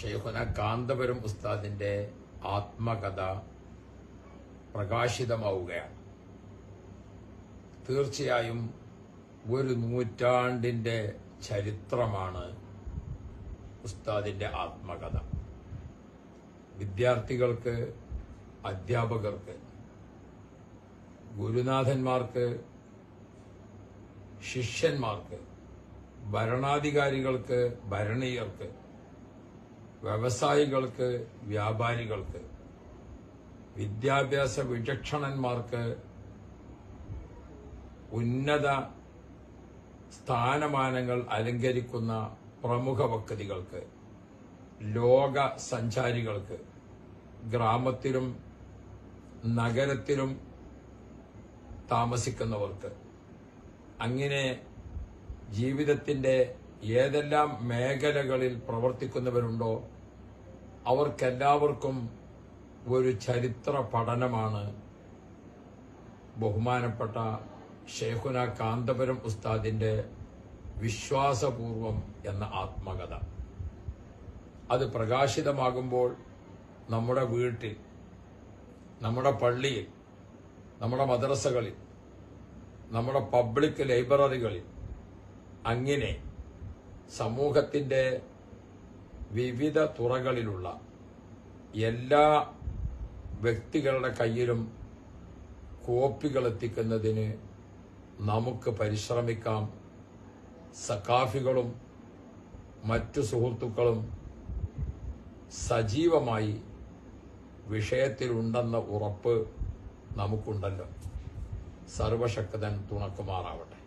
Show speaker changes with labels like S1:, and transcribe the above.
S1: ഷെയ്ഖുന കാന്തപുരം ഉസ്താദിന്റെ ആത്മകഥ പ്രകാശിതമാവുകയാണ്. തീർച്ചയായും ഒരു നൂറ്റാണ്ടിന്റെ ചരിത്രമാണ് ഉസ്താദിന്റെ ആത്മകഥ. വിദ്യാർത്ഥികൾക്ക് അധ്യാപകർക്ക് ഗുരുനാഥന്മാർക്ക് ശിഷ്യന്മാർക്ക് ഭരണാധികാരികൾക്ക് ഭരണീയർക്ക് വ്യവസായികൾക്ക് വ്യാപാരികൾക്ക് വിദ്യാഭ്യാസ വിചക്ഷണന്മാർക്ക് ഉന്നത സ്ഥാനമാനങ്ങൾ അലങ്കരിക്കുന്ന പ്രമുഖ വ്യക്തികൾക്ക് ലോക സഞ്ചാരികൾക്ക് ഗ്രാമത്തിലും നഗരത്തിലും താമസിക്കുന്നവർക്ക്. അങ്ങനെ ജീവിതത്തിന്റെ ഏതെല്ലാം മേഖലകളിൽ പ്രവർത്തിക്കുന്നവരുണ്ടോ അവർക്കെല്ലാവർക്കും ഒരു ചരിത്ര പഠനമാണ് ബഹുമാനപ്പെട്ട ഷെയ്ഖുന കാന്തപുരം ഉസ്താദിന്റെ വിശ്വാസപൂർവം എന്ന ആത്മകഥ. അത് പ്രകാശിതമാകുമ്പോൾ നമ്മുടെ വീട്ടിൽ നമ്മുടെ പള്ളിയിൽ നമ്മുടെ മദ്രസകളിൽ നമ്മുടെ പബ്ലിക് ലൈബ്രറികളിൽ അങ്ങനെ സമൂഹത്തിന്റെ വിവിധ തുറകളിലുള്ള എല്ലാ വ്യക്തികളുടെ കയ്യിലും കോപ്പികൾ എത്തിക്കുന്നതിന് നമുക്ക് പരിശ്രമിക്കാം. സക്കാഫികളും മറ്റു സുഹൃത്തുക്കളും സജീവമായി വിഷയത്തിലുണ്ടെന്ന ഉറപ്പ് നമുക്കുണ്ടല്ലോ. സർവശക്തൻ തുണക്കുമാറാവട്ടെ.